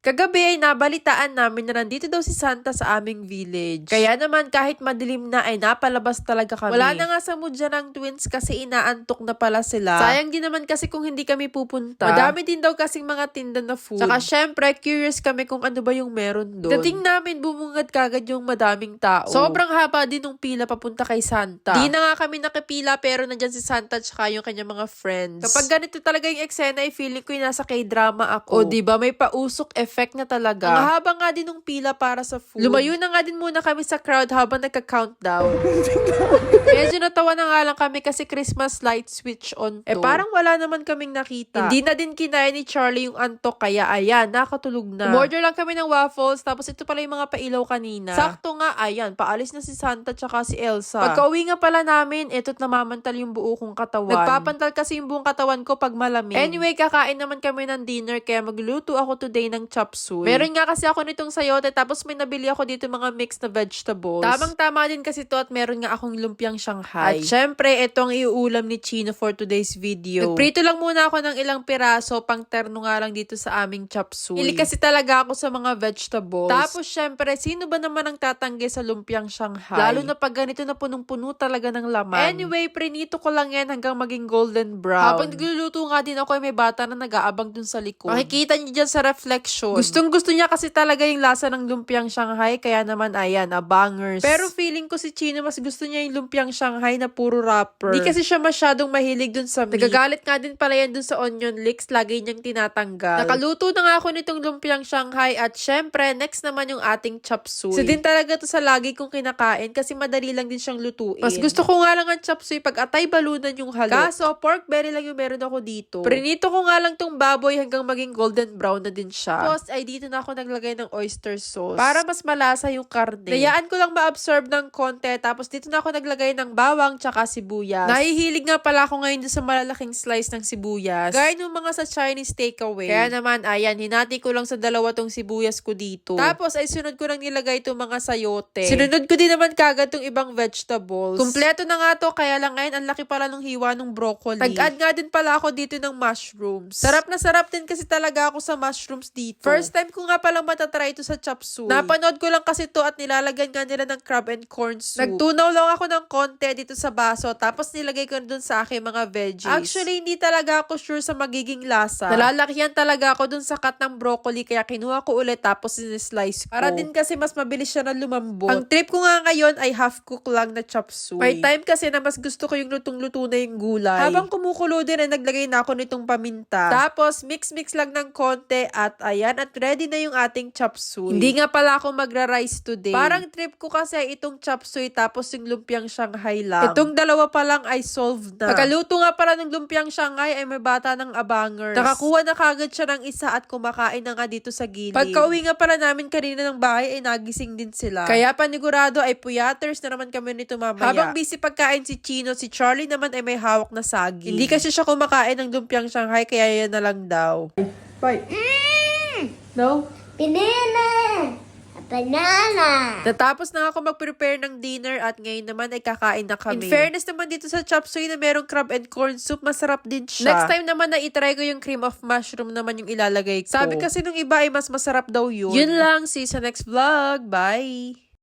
Kagabi ay nabalitaan namin na nandito daw si Santa sa aming village. Kaya naman kahit madilim na ay napalabas talaga kami. Wala na nga sa mood dyan ng twins kasi inaantok na pala sila. Sayang din naman kasi kung hindi kami pupunta. Madami din daw kasing mga tinda na food. Saka syempre, curious kami kung ano ba yung meron doon. Dating namin, bumungad kagad yung madaming tao. Sobrang haba din ng pila papunta kay Santa. Di na nga kami nakipila pero nandyan si Santa at saka yung kanyang mga friends. Kapag ganito talaga yung eksena, ay feeling ko yung nasa k-drama ako. O di ba may pausok effect na talaga. Ang haba nga din ng pila para sa food. Lumayo na nga din muna kami sa crowd habang nagka-countdown. Medyo natawa na nga lang kami kasi Christmas light switch on to. Eh parang wala naman kaming nakita. Hindi na din kinaya ni Charlie yung antok kaya ayan, nakatulog na. Umorder lang kami ng waffles tapos ito pala yung mga pailaw kanina. Sakto nga, ayan, paalis na si Santa tsaka si Elsa. Pagka-uwi nga pala namin, eto't namamantal yung buo kong katawan. Nagpapantal kasi yung buong katawan ko pag malamig. Anyway, kakain naman kami ng dinner kaya magluto ako today ng chop suey. Meron nga kasi ako nitong sayote tapos may nabili ako dito mga mixed na vegetables. Tamang-tama din kasi to at meron nga akong lumpiang Shanghai. At syempre, ito ang iuulam ni Chino for today's video. Nagprito lang muna ako ng ilang piraso pang terno nga lang dito sa aming chop suey. Ili kasi talaga ako sa mga vegetables. Tapos syempre, sino ba naman ang tatanggi sa lumpiang Shanghai? Lalo na pag ganito na punong-puno talaga ng laman. Anyway, prinito ko lang yan hanggang maging golden brown. Habang nagluluto nga din ako, may bata na nag-aabang dun sa likod. Makikita niyo dyan sa reflection. Gustong gusto niya kasi talaga yung lasa ng lumpiang Shanghai, kaya naman ayan, abangers. Pero feeling ko si Chino mas gusto niya yung lumpiang Shanghai na puro wrapper. Di kasi siya masyadong mahilig dun sa meat. Nagagalit nga din pala yan dun sa onion leeks, lagi niyang tinatanggal. Nakaluto na nga ako nitong lumpiang Shanghai at syempre, next naman yung ating chop suey. So din talaga to sa lagi kong kinakain kasi madali lang din siyang lutuin. Mas gusto ko nga lang ang chop suey pag atay balunan yung halo. Kaso, pork belly lang yung meron ako dito. Prinito ko nga lang tong baboy hanggang maging golden brown na din siya. Tapos ay dito na ako naglagay ng oyster sauce. Para mas malasa yung karne. Dayaan ko lang ma-absorb ng konti. Tapos dito na ako naglagay ng bawang tsaka sibuyas. Nahihilig nga pala ako ngayon sa malalaking slice ng sibuyas. Gaya ng mga sa Chinese takeaway. Kaya naman, ayan, hinati ko lang sa dalawa tong sibuyas ko dito. Tapos ay sunod ko lang nilagay itong mga sayote. Sinunod ko din naman kagad tong ibang vegetables. Kumpleto na nga to, kaya lang ngayon, ang laki pala ng hiwa ng broccoli. Nag-add nga din pala ako dito ng mushrooms. Sarap na sarap din kasi talaga ako sa mushrooms dito. First time ko nga palang matatry ito sa chop suey. Napanood ko lang kasi to at nilalagyan nga nila ng crab and corn soup. Nagtunaw lang ako ng konti dito sa baso tapos nilagay ko dun sa aking mga veggies. Actually, hindi talaga ako sure sa magiging lasa. Nalalakyan talaga ako dun sa cut ng broccoli kaya kinuha ko ulit tapos sinislice ko. Para din kasi mas mabilis siya na lumambot. Ang trip ko nga ngayon ay half cook lang na chop suey. May time kasi na mas gusto ko yung lutong-luto na yung gulay. Habang kumukulo din ay naglagay na ako nitong paminta. Tapos mix-mix lang ng konti at ayan at ready na yung ating chop suey. Hindi nga pala ako magra-rice today. Parang trip ko kasi itong chop suey tapos yung lumpiang Shanghai lang. Itong dalawa pa lang ay solved na. Pagkaluto nga pala ng lumpiang Shanghai ay may bata ng abangers. Nakakuha na kagad siya ng isa at kumakain na nga dito sa gilid. Pagka-uwi nga pala namin kanina ng bahay ay nagising din sila. Kaya panigurado ay puyaters na naman kami nito mamaya. Habang busy pagkain si Chino, si Charlie naman ay may hawak na saging. Hindi kasi siya kumakain ng lumpiang Shanghai kaya yan na lang daw. Bye. No? Banana! A banana! Natapos na ako mag-prepare ng dinner at ngayon naman ay kakain na kami. In fairness naman dito sa chop suey na merong crab and corn soup, masarap din siya. Next time naman na itry ko yung cream of mushroom naman yung ilalagay ko. Sabi kasi nung iba ay mas masarap daw yun. Yun lang. See you sa next vlog. Bye!